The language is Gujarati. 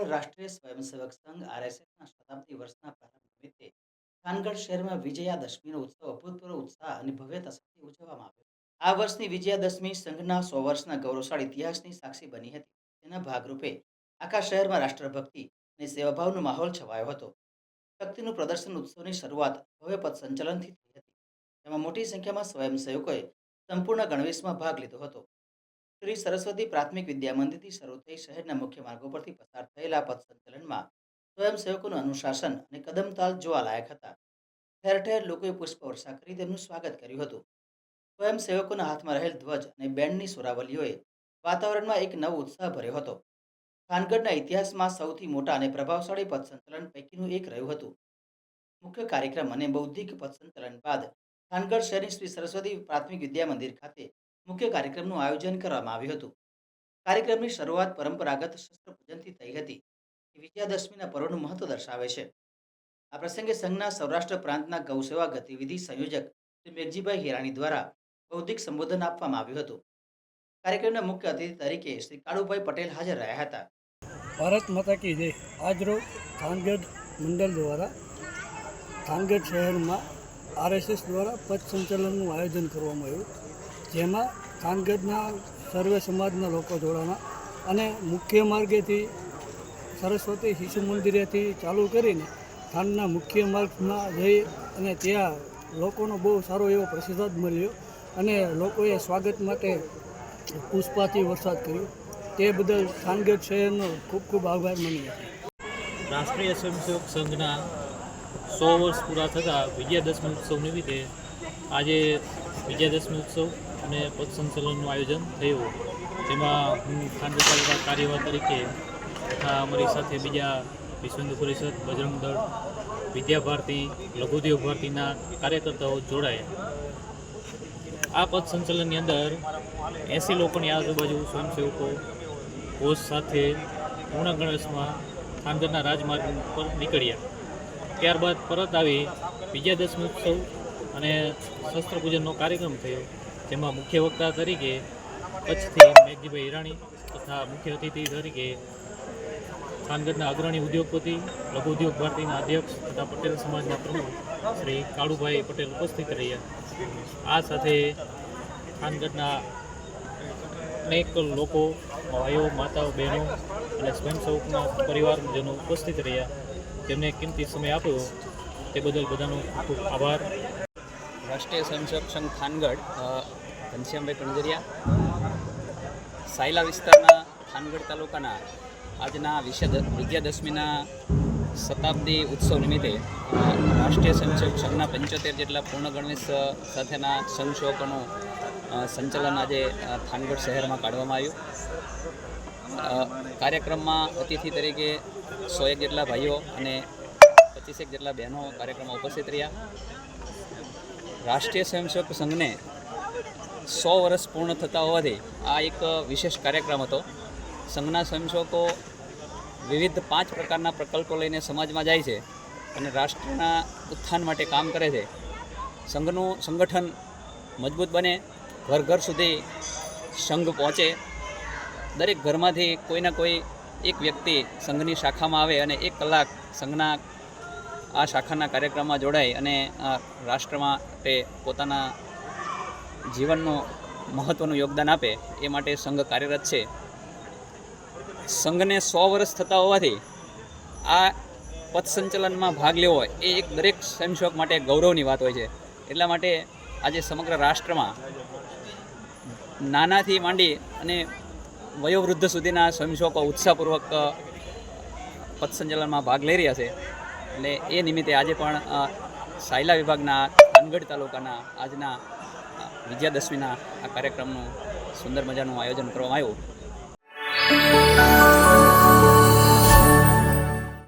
થાનગઢ રાષ્ટ્રીય સ્વયંસેવક સંઘ આરએસએસના શતાબ્દી વર્ષના પ્રારંભ નિમિત્તે થાનગઢ શહેરમાં વિજયાદશમીનો ઉત્સવ, અભૂતપૂર્વ ઉત્સાહ અને ભવ્યતા સાથે ઉજવવામાં આવ્યો. આ વર્ષની વિજયાદશમી સંઘના સો વર્ષના ગૌરવશાળી ઇતિહાસની સાક્ષી બની હતી. તેના ભાગરૂપે આખા શહેરમાં રાષ્ટ્રભક્તિ અને સેવાભાવનો માહોલ છવાયો હતો. શક્તિનું પ્રદર્શન ઉત્સવની શરૂઆત ભવ્ય પથ સંચલનથી થઈ હતી. તેમાં મોટી સંખ્યામાં સ્વયંસેવકોએ સંપૂર્ણ ગણવેશમાં ભાગ લીધો હતો. શ્રી સરસ્વતી પ્રાથમિક વિદ્યા મંદિરથી શરૂ થઈ શહેરના મુખ્ય માર્ગો પરથી પસાર થયેલા પથ સંચલનમાં સ્વયંસેવકોનું અનુશાસન અને કદમતાલ જોવાલાયક હતા. ઠેર ઠેર લોકોએ પુષ્પવર્ષા કરી તેમનું સ્વાગત કર્યું હતું. સ્વયંસેવકોના હાથમાં રહેલ ધ્વજ અને બેન્ડની સુરાવલીઓએ વાતાવરણમાં એક નવો ઉત્સાહ ભર્યો હતો. ખાનગઢના ઇતિહાસમાં સૌથી મોટા અને પ્રભાવશાળી પથ પૈકીનું એક રહ્યું હતું. મુખ્ય કાર્યક્રમ અને બૌદ્ધિક પથ સંચલન બાદ ખાનગઢ શહેરની શ્રી સરસ્વતી પ્રાથમિક વિદ્યા મંદિર ખાતે મુખ્ય કાર્યક્રમનું આયોજન કરવામાં આવ્યું હતું. કાર્યક્રમની શરૂઆત પરંપરાગત શસ્ત્ર પૂજનથી થઈ હતી. વિજયાદશમીના પર્વનું મહત્વ દર્શાવે છે. આ પ્રસંગે સંઘના સૌરાષ્ટ્ર પ્રાંતના ગૌસેવા ગતિવિધિ સંયોજક શ્રી મેઘજીભાઈ હિરાણી દ્વારા બૌદ્ધિક સંબોધન આપવામાં આવ્યું હતું. કાર્યક્રમના મુખ્ય અતિથિ તરીકે શ્રી કાળુભાઈ પટેલ હાજર રહ્યા હતા. ભારત માતા કી જય. આજરોજ થાનગઢ મંડળ દ્વારા થાનગઢ શહેરમાં આરએસએસ દ્વારા પથ સંચાલનનું આયોજન કરવામાં આવ્યું. જેમાં થાનગઢના સર્વે સમાજના લોકો જોડાણા અને મુખ્ય માર્ગેથી સરસ્વતી શિશુ મંદિરેથી ચાલુ કરીને થાનના મુખ્ય માર્ગમાં જઈ અને ત્યાં લોકોનો બહુ સારો એવો પ્રતિસાદ મળ્યો અને લોકોએ સ્વાગત માટે પુષ્પાથી વરસાદ કર્યો. તે બદલ થાનગઢ શહેરનો ખૂબ ખૂબ આભાર માન્યો રાષ્ટ્રીય સ્વયંસેવક સંઘના સો વર્ષ પૂરા થતાં વિજયાદશમી ઉત્સવ નિમિત્તે આજે વિજયાદશમી ઉત્સવ અને પથ સંચલનનું આયોજન થયું. તેમાં હું ખાંડ તાલુકા કાર્યવાહ તરીકે તથા અમારી સાથે બીજા વિશ્વ પરિષદ, બજરંગ દળ વિદ્યા ભારતી લઘુદેવ ભારતીના કાર્યકર્તાઓ જોડાયા. આ પથ સંચલનની અંદર એંસી લોકોની આજુબાજુ સ્વયંસેવકો હોશ સાથે પૂર્ણ ગણેશમાં ખાનગરના રાજમાર્ગ પર નીકળ્યા. ત્યારબાદ પરત આવી વિજયાદશમી ઉત્સવ અને શસ્ત્ર પૂજનનો કાર્યક્રમ થયો. જેમાં મુખ્ય વક્તા તરીકે કચ્છથી મેઘજીભાઈ હિરાણી તથા મુખ્ય અતિથિ તરીકે ખાનગઢના અગ્રણી ઉદ્યોગપતિ, લઘુ ઉદ્યોગ ભારતીના અધ્યક્ષ તથા પટેલ સમાજના પ્રમુખ શ્રી કાળુભાઈ પટેલ ઉપસ્થિત રહ્યા. આ સાથે ખાનગઢના અનેક લોકો, ભાઈઓ, માતાઓ, બહેનો અને સ્વયંસેવકના પરિવારજનો ઉપસ્થિત રહ્યા. જેમને કિંમતી સમય આપ્યો તે બદલ બધાનો ખૂબ આભાર. રાષ્ટ્રીય સ્વયંસેવક સંઘ થાનગઢ અ, ઘનશ્યામભાઈ કણજરિયા સાયલા વિસ્તારના ખાનગઢ તાલુકાના આજના વિષય વિજયાદશમીના શતાબ્દી ઉત્સવ નિમિત્તે રાષ્ટ્રીય સ્વયંસેવક સંઘના પંચોતેર જેટલા પૂર્ણ ગણવેશ સાથેના સ્વયંસેવકોનું સંચાલન આજે ખાનગઢ શહેરમાં કાઢવામાં આવ્યું. કાર્યક્રમમાં અતિથિ તરીકે સો એક જેટલા ભાઈઓ અને પચીસેક જેટલા બહેનો કાર્યક્રમમાં ઉપસ્થિત રહ્યા. રાષ્ટ્રીય સ્વયંસેવક સંઘને સો વર્ષ પૂર્ણ થતા હોવાથી આ એક વિશેષ કાર્યક્રમ હતો. સંઘના સ્વયંસેવકો વિવિધ પાંચ પ્રકારના પ્રકલ્પો લઈને સમાજમાં જાય છે અને રાષ્ટ્રના ઉત્થાન માટે કામ કરે છે. સંઘનું સંગઠન મજબૂત બને, ઘર ઘર સુધી સંઘ પહોંચે. દરેક ઘરમાંથી કોઈના કોઈ એક વ્યક્તિ સંઘની શાખામાં આવે અને એક કલાક સંઘના આ શાખાના કાર્યક્રમમાં જોડાય અને રાષ્ટ્રમાં તે પોતાના જીવનનું મહત્ત્વનું યોગદાન આપે, એ માટે સંઘ કાર્યરત છે. સંઘને સો વર્ષ થતા હોવાથી આ પથ સંચલનમાં ભાગ લેવો એ એક દરેક સ્વયંસેવક માટે ગૌરવની વાત હોય છે. એટલા માટે આજે સમગ્ર રાષ્ટ્રમાં નાનાથી માંડી અને વયોવૃદ્ધ સુધીના સ્વયંસેવકો ઉત્સાહપૂર્વક પથ સંચલનમાં ભાગ લઈ રહ્યા છે. એટલે એ નિમિત્તે આજે પણ સાયલા વિભાગના અનગઢ તાલુકાના આજના વિજયાદશમીના આ કાર્યક્રમનું સુંદર મજાનું આયોજન કરવામાં આવ્યું.